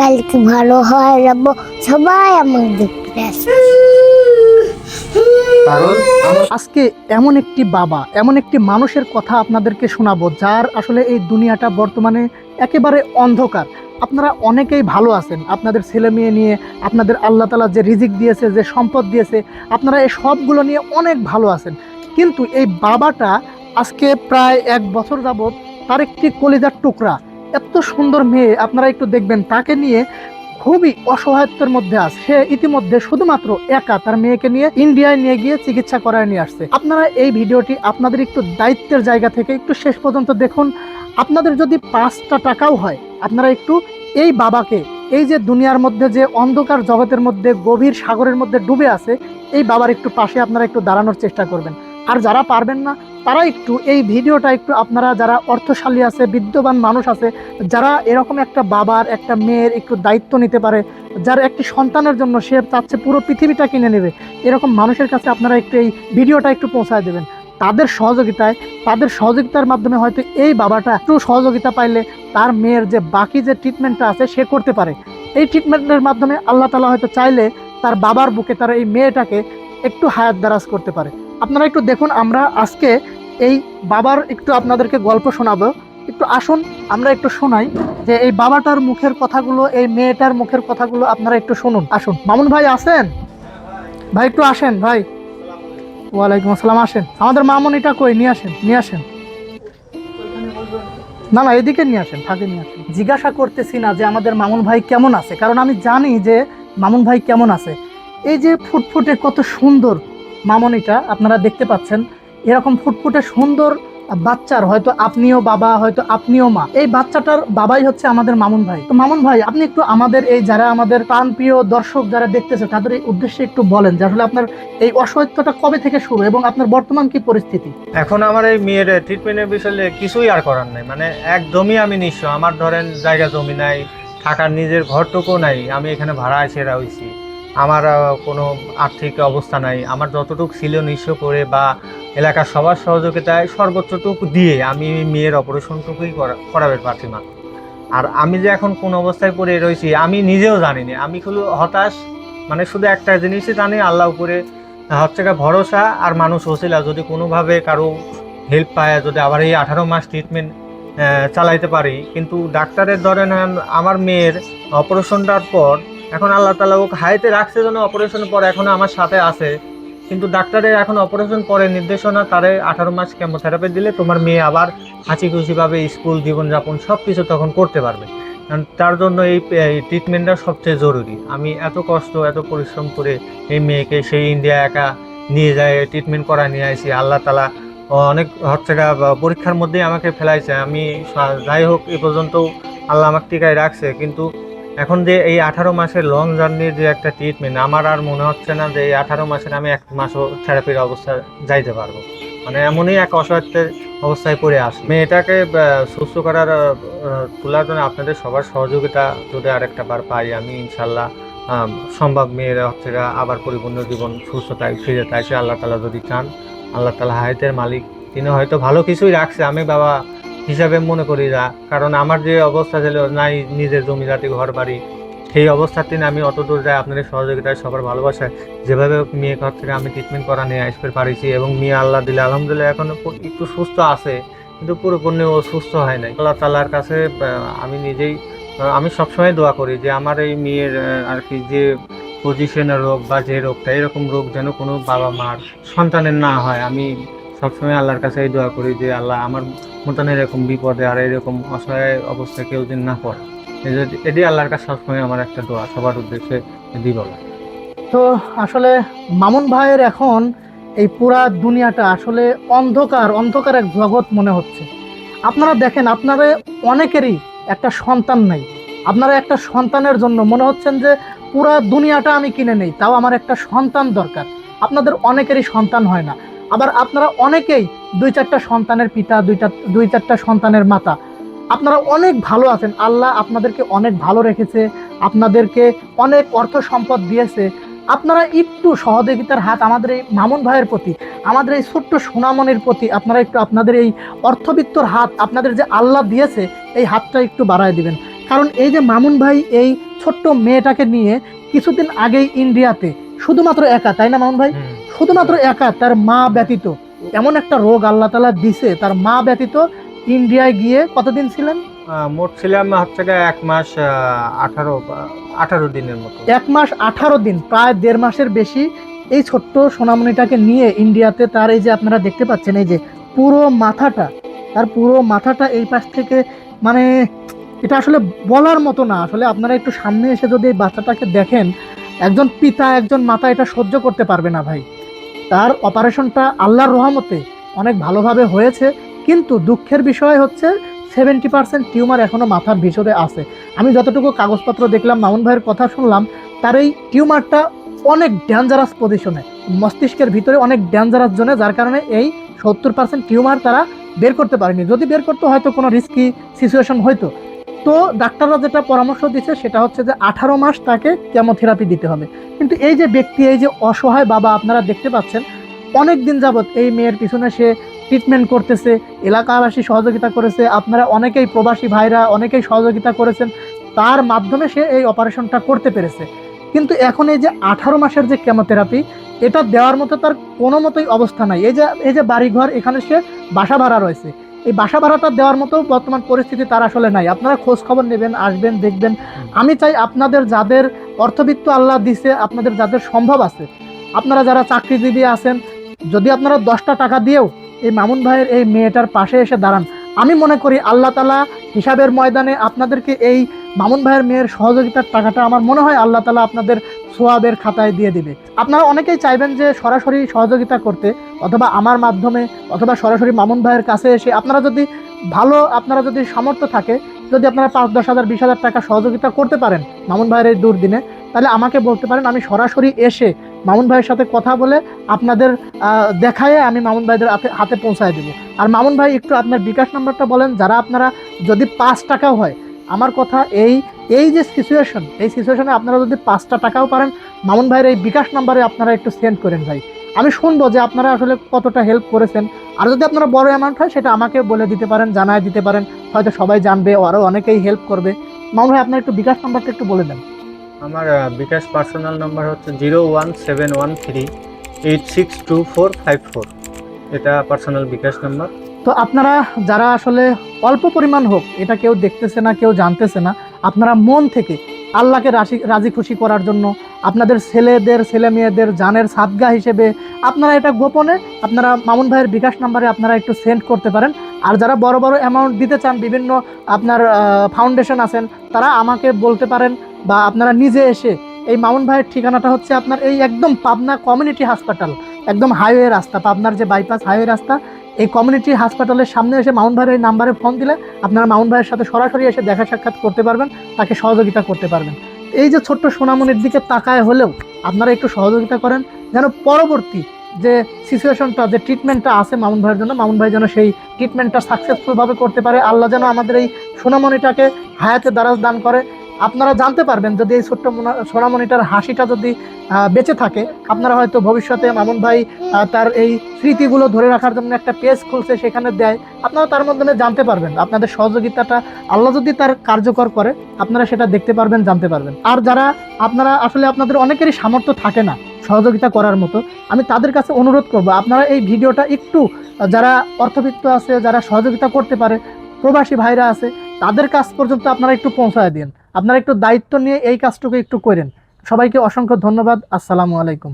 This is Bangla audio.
কালকে ভালো হয় যাব সবাই আমাকে দেখতে আসবে আমার আজকে এমন একটি বাবা এমন একটি মানুষের কথা আপনাদেরকে শোনাবো যার আসলে এই দুনিয়াটা বর্তমানে একেবারে অন্ধকার। আপনারা অনেকেই ভালো আছেন। আপনাদের ছেলে মেয়ে নিয়ে আপনাদের আল্লাহ তালা যে রিজিক দিয়েছে যে সম্পদ দিয়েছে আপনারা এই সবগুলো নিয়ে অনেক ভালো আছেন। কিন্তু এই বাবাটা আজকে প্রায় এক বছর যাবৎ তার একটি কলিজার টুকরা এত সুন্দর মেয়ে, আপনারা একটু দেখবেন, তাকে নিয়ে খুবই অসহায়ত্বের মধ্যে আছে। সে ইতিমধ্যে শুধুমাত্র একা তার মেয়েকে নিয়ে ইন্ডিয়ায় নিয়ে গিয়ে চিকিৎসা করায় নিয়ে আসছে। আপনারা এই ভিডিওটি আপনাদের একটু দায়িত্বের জায়গা থেকে একটু শেষ পর্যন্ত দেখুন। আপনাদের যদি পাঁচটা টাকাও হয়, আপনারা একটু এই বাবাকে, এই যে দুনিয়ার মধ্যে যে অন্ধকার জগতের মধ্যে, গভীর সাগরের মধ্যে ডুবে আছে, এই বাবার একটু পাশে আপনারা একটু দাঁড়ানোর চেষ্টা করবেন। আর যারা পারবেন না তারা একটু এই ভিডিওটা একটু আপনারা যারা অর্থশালী আছে বিদ্যমান মানুষ আছে, যারা এরকম একটা বাবার, একটা মেয়ের একটু দায়িত্ব নিতে পারে, যার একটি সন্তানের জন্য সে চাচ্ছে পুরো পৃথিবীটা কিনে নেবে, এরকম মানুষের কাছে আপনারা একটু এই ভিডিওটা একটু পৌঁছায় দেবেন। তাদের সহযোগিতায়, তাদের সহযোগিতার মাধ্যমে হয়তো এই বাবাটা একটু সহযোগিতা পাইলে তার মেয়ের যে বাকি যে ট্রিটমেন্টটা আছে সে করতে পারে। এই ট্রিটমেন্টের মাধ্যমে আল্লাহ তালা হয়তো চাইলে তার বাবার বুকে তার এই মেয়েটাকে একটু হায়াত দারাজ করতে পারে। আপনারা একটু দেখুন, আমরা আজকে এই বাবার একটু আপনাদেরকে গল্প শোনাবো। একটু আসুন, আমরা একটু শোনাই যে এই বাবাটার মুখের কথাগুলো, এই মেয়েটার মুখের কথাগুলো আপনারা একটু শুনুন, আসুন। মামুন ভাই, আসেন? ভাই, একটু আসেন, ভাই। ওয়ালাইকুম আসসালাম, আসেন। আমাদের মামুনিটা কই? নিয়ে আসেন নিয়ে আসেন। না না, এদিকে নিয়ে আসেন, ফাঁকে নিয়ে আসেন। জিজ্ঞাসা করতেছি না যে আমাদের মামুন ভাই কেমন আছে, কারণ আমি জানি যে মামুন ভাই কেমন আছে। এই যে ফুটফুটে কত সুন্দর মামনিটা আপনারা দেখতে পাচ্ছেন। এরকম ফুটফুটে সুন্দর বাচ্চার হয়তো আপনিও বাবা, হয়তো আপনিও মা। এই বাচ্চাটার বাবাই হচ্ছে আমাদের মামুন ভাই। তো মামুন ভাই, আপনি একটু আমাদের এই যারা আমাদের প্রাণপ্রিয় দর্শক যারা দেখতেছে, তাদের এই উদ্দেশ্যে একটু বলেন যে আসলে আপনার এই অসহায়ত্বটা কবে থেকে শুরু এবং আপনার বর্তমান কি পরিস্থিতি? এখন আমার এই মেয়ের ট্রিটমেন্টের বিষয়ে কিছুই আর করার নাই। মানে একদমই আমি নিঃস্ব। আমার ধরেন জায়গা জমি নাই, থাকার নিজের ঘরটুকু নাই। আমি এখানে ভাড়া এসে রয়েছি আমার কোনো আর্থিক অবস্থা নাই। আমার যতটুকু ছিল নিঃস্ব করে বা এলাকার সবার সহযোগিতায় সর্বোচ্চটুকু দিয়ে আমি মেয়ের অপারেশনটুকুই করা- করাবে পারছি না আর আমি যে এখন কোন অবস্থায় পড়ে রয়েছি, আমি নিজেও জানি না। আমি শুধু হতাশ মানে শুধু একটা জিনিসই জানি, আল্লাহ উপরে হচ্ছে ভরসা আর মানুষ ওসিলা। যদি কোনোভাবে কারও হেল্প পায়, যদি আবার এই আঠারো মাস ট্রিটমেন্ট চালাইতে পারি। কিন্তু ডাক্তারের ধরেন আমার মেয়ের অপারেশনটার পর এখন আল্লাহ তালা ওকে হাইতে রাখছে যেন অপারেশন পর এখনও আমার সাথে আছে। কিন্তু ডাক্তারের এখন অপারেশন পরে নির্দেশনা, তারে আঠারো মাস কেমোথেরাপি দিলে তোমার মেয়ে আবার হাসি খুশিভাবে স্কুল জীবনযাপন সব কিছু তখন করতে পারবে। কারণ তার জন্য এই ট্রিটমেন্টটা সবচেয়ে জরুরি। আমি এত কষ্ট, এত পরিশ্রম করে এই মেয়েকে সেই ইন্ডিয়া একা নিয়ে যায় ট্রিটমেন্ট করা নিয়ে আসি আল্লাহ তালা অনেক হচ্ছেটা পরীক্ষার মধ্যেই আমাকে ফেলাইছে। আমি যাই হোক, এ পর্যন্ত আল্লাহ আমাকে টিকায় রাখছে। কিন্তু এখন যে এই আঠারো মাসের লং জার্নির যে একটা ট্রিটমেন্ট আমার আর মনে হচ্ছে না যে এই আঠারো মাসের আমি এক মাসও থেরাপির অবস্থা যাইতে পারব। মানে এমনই এক অসহায়ত্বের অবস্থায় পড়ে আসি। মেয়েটাকে সুস্থ করার তোলার জন্য আপনাদের সবার সহযোগিতা যদি আরেকটা বার পাই, আমি ইনশাল্লাহ সম্ভব মেয়েরা হচ্ছে আবার পরিপূর্ণ জীবন, সুস্থতায় ফিরে তাই সে আল্লাহ তালা যদি চান, আল্লাহ তালা হায়াতের মালিক। তিনি হয়তো ভালো কিছুই রাখছে। আমি বাবা হিসাবে মনে করি না, কারণ আমার যে অবস্থা ছিল, নাই নিজের জমি জাতি ঘর বাড়ি সেই অবস্থাতে আমি অত দূর যাই, আপনাদের সহযোগিতায়, সবার ভালোবাসায়। যেভাবে মেয়ে ঘর থেকে আমি ট্রিটমেন্ট করা নিয়ে আসতে পারিছি এবং মেয়ে আল্লাহ দিলে, আলহামদুলিল্লাহ, এখন একটু সুস্থ আছে, কিন্তু পুরোপূর্ণ ও সুস্থ হয় নাই। আল্লাহ তালার কাছে আমি নিজেই আমি সবসময় দোয়া করি যে, আমার এই মেয়ের আর কি যে পজিশনের রোগ বা যে রোগটা, এরকম রোগ যেন কোনো বাবা মার সন্তানের না হয়। আমি সবসময় আল্লাহর কাছে এই দোয়া করি যে আল্লাহ আমার মতন এরকম বিপদে আর এরকম অসহায় অবস্থায় কেউ যেন না পড়ে। এটাই আল্লাহর কাছে সবসময় আমার একটা দোয়া, সবার উদ্দেশ্যে দি বলা। তো আসলে মামুন ভাইয়ের এখন এই পুরা দুনিয়াটা আসলে অন্ধকার অন্ধকার এক জগৎ মনে হচ্ছে। আপনারা দেখেন আপনারা অনেকেরই একটা সন্তান নাই। আপনারা একটা সন্তানের জন্য মনে হচ্ছেন যে পুরা দুনিয়াটা আমি কিনে নেই, তাও আমার একটা সন্তান দরকার। আপনাদের অনেকেরই সন্তান হয় না। আবার আপনারা অনেকেই দুই চারটা সন্তানের পিতা দুইটা দুই চারটা সন্তানের মাতা, আপনারা অনেক ভালো আছেন। আল্লাহ আপনাদেরকে অনেক ভালো রেখেছে, আপনাদেরকে অনেক অর্থ সম্পদ দিয়েছে। আপনারা একটু সহযোগিতার হাত আমাদের এই মামুন ভাইয়ের প্রতি, আমাদের এই ছোট্ট সোনামনির প্রতি, আপনারা একটু আপনাদের এই অর্থবিত্তর হাত, আপনাদের যে আল্লাহ দিয়েছে, এই হাতটা একটু বাড়ায় দিবেন। কারণ এই যে মামুন ভাই এই ছোট্ট মেয়েটাকে নিয়ে কিছুদিন আগেই ইন্ডিয়াতে, শুধুমাত্র একা, তাই না মামুন ভাই। শুধুমাত্র একা তার মা ব্যতীত। এমন একটা রোগ আল্লাহ তালা দিছে তার মা ব্যতীত ইন্ডিয়ায় গিয়ে কতদিন ছিলেন? মোট ছিলাম হচ্ছে এক মাস আঠারো আঠারো দিনের মতো। এক মাস আঠারো দিন প্রায় দেড় মাসের বেশি। এই ছোট্ট সোনামণিটাকে নিয়ে ইন্ডিয়াতে তার এই যে আপনারা দেখতে পাচ্ছেন এই যে পুরো মাথাটা তার পুরো মাথাটা এই পাশ থেকে মানে এটা আসলে বলার মতো না। আসলে আপনারা একটু সামনে এসে যদি এই বাচ্চাটাকে দেখেন একজন পিতা একজন মাতা এটা সহ্য করতে পারবে না ভাই। তার অপারেশনটা আল্লাহর রহমতে অনেক ভালোভাবে হয়েছে, কিন্তু দুঃখের বিষয় হচ্ছে সেভেন্টি পার্সেন্ট টিউমার এখনও মাথার ভিতরে আছে। আমি যতটুকু কাগজপত্র দেখলাম, মামুন ভাইয়ের কথা শুনলাম, তার এই টিউমারটা অনেক ডেঞ্জারাস পজিশনে মস্তিষ্কের ভিতরে অনেক ডেঞ্জারাস জোনে যার কারণে এই সত্তর পার্সেন্ট টিউমার তারা বের করতে পারেনি। যদি বের করতে হয়তো কোনো রিস্কি সিচুয়েশন হয়তো। তো ডাক্তাররা যেটা পরামর্শ দিচ্ছে সেটা হচ্ছে যে আঠারো মাস তাকে কেমোথেরাপি দিতে হবে। কিন্তু এই যে ব্যক্তি, এই যে অসহায় বাবা আপনারা দেখতে পাচ্ছেন অনেক দিন যাবৎ এই মেয়ের পিছনে সে ট্রিটমেন্ট করতেছে, এলাকাবাসী সহযোগিতা করেছে, আপনারা অনেকেই প্রবাসী ভাইরা, অনেকেই সহযোগিতা করেছেন, তার মাধ্যমে সে এই অপারেশনটা করতে পেরেছে। কিন্তু এখন এই যে আঠারো মাসের যে কেমোথেরাপি এটা দেওয়ার মতো তার কোনো মতোই অবস্থা নাই। এই যে এই যে বাড়িঘর, এখানে সে বাসা ভাড়া রয়েছে। এই বাসা ভাড়াটা দেওয়ার মতো বর্তমান পরিস্থিতি তার আসলে নাই। আপনারা খোঁজ খবর নেবেন, আসবেন, দেখবেন। আমি চাই আপনাদের যাদের অর্থবিত্ত আল্লাহ দিছে, আপনাদের যাদের সম্ভব আছে। আপনারা যারা চাকরিজীবী আছেন, যদি আপনারা দশটা টাকা দিয়েও এই মামুন ভাইয়ের এই মেয়েটার পাশে এসে দাঁড়ান আমি মনে করি আল্লাহ তালা হিসাবের ময়দানে আপনাদেরকে এই মামুন ভাইয়ের মেয়ের সহযোগিতার টাকাটা আমার মনে হয় আল্লাহ তালা আপনাদের সোয়াবের খাতায় দিয়ে দিবে। আপনারা অনেকেই চাইবেন যে সরাসরি সহযোগিতা করতে অথবা আমার মাধ্যমে অথবা সরাসরি মামুন ভাইয়ের কাছে এসে আপনারা যদি ভালো, আপনারা যদি সামর্থ্য থাকে, যদি আপনারা পাঁচ, দশ হাজার, বিশ হাজার টাকা সহযোগিতা করতে পারেন মামুন ভাইয়ের এই দুর্দিনে, তাহলে আমাকে বলতে পারেন আমি সরাসরি এসে মামুন ভাইয়ের সাথে কথা বলে আপনাদের দেখায় আমি মামুন ভাইদের হাতে হাতে পৌঁছায় দেবো। আর মামুন ভাই, একটু আপনার বিকাশ নাম্বারটা বলেন, যারা আপনারা যদি পাঁচ টাকাও হয়, আমার কথা এই এই যে সিচুয়েশন এই সিচুয়েশনে আপনারা যদি পাঁচটা টাকাও পারেন, মামুন ভাইয়ের এই বিকাশ নাম্বারে আপনারা একটু সেন্ড করেন ভাই। আমি শুনব যে আপনারা আসলে কতটা হেল্প করেছেন। আর যদি আপনারা বড় অ্যামাউন্ট হয়, সেটা আমাকে বলে দিতে পারেন, জানায় দিতে পারেন। হয়তো সবাই জানবে আরও অনেকেই হেল্প করবে। মামুন ভাই, আপনার একটু বিকাশ নাম্বারটা একটু বলে দেন। আমার বিকাশ পার্সোনাল নাম্বার হচ্ছে zero one seven one three eight six two four five four এটা পার্সোনাল বিকাশ নাম্বার তো আপনারা যারা আসলে অল্প পরিমাণ হোক, এটা কেউ দেখতেছে না, কেউ জানতেছে না, আপনারা মন থেকে আল্লাহকে রাশি, রাজি খুশি করার জন্য আপনাদের ছেলেদের ছেলে মেয়েদের জানের সাদগা হিসেবে আপনারা এটা গোপনে আপনারা মামুন ভাইয়ের বিকাশ নাম্বারে আপনারা একটু সেন্ড করতে পারেন। আর যারা বড় বড় অ্যামাউন্ট দিতে চান, বিভিন্ন আপনার ফাউন্ডেশন আছেন, তারা আমাকে বলতে পারেন। বা আপনারা নিজে এসে এই মামুন ভাইয়ের ঠিকানাটা হচ্ছে আপনার এই একদম পাবনা কমিউনিটি হাসপাতাল, একদম হাইওয়ে রাস্তা, পাবনার যে বাইপাস হাইওয়ে রাস্তা, এই কমিউনিটি হাসপাতালের সামনে এসে মাউন্ট ভাইয়ের এই নাম্বারে ফোন দিলে আপনারা মাউন্ট ভাইয়ের সাথে সরাসরি এসে দেখা সাক্ষাৎ করতে পারবেন, তাকে সহযোগিতা করতে পারবেন। এই যে ছোট্ট সোনামনির দিকে তাকায় হলেও আপনারা একটু সহযোগিতা করেন, যেন পরবর্তী যে সিচুয়েশনটা যে ট্রিটমেন্টটা আছে মামুন ভাইয়ের জন্য, মামুন ভাই যেন সেই ট্রিটমেন্টটা সাকসেসফুলভাবে করতে পারে। আল্লাহ যেন আমাদের এই সোনামণিটাকে হায়াতে দারাজ দান করে। আপনারা জানতে পারবেন যদি এই ছোট্ট সোনামণিটার হাসিটা যদি বেঁচে থাকে, আপনারা হয়তো ভবিষ্যতে মামুন ভাই তার এই স্মৃতিগুলো ধরে রাখার জন্য একটা পেজ খুলছে, সেখানে দেয়। আপনারা তার মাধ্যমে জানতে পারবেন। আপনাদের সহযোগিতাটা আল্লাহ যদি তার কার্যকর করে, আপনারা সেটা দেখতে পারবেন, জানতে পারবেন। আর যারা আপনারা, আসলে আপনাদের অনেকেরই সামর্থ্য থাকে না সহযোগিতা করার মতো, আমি তাদের কাছে অনুরোধ করব, আপনারা এই ভিডিওটা একটু, যারা অর্থবিত্ত আছে, যারা সহযোগিতা করতে পারে, প্রবাসী ভাইরা আছে, তাদের কাছ পর্যন্ত আপনারা একটু পৌঁছায় দিন। আপনারা একটু দায়িত্ব নিয়ে এই কাজটুকু একটু করেন। সবাইকে অসংখ্য ধন্যবাদ। আসসালামু আলাইকুম।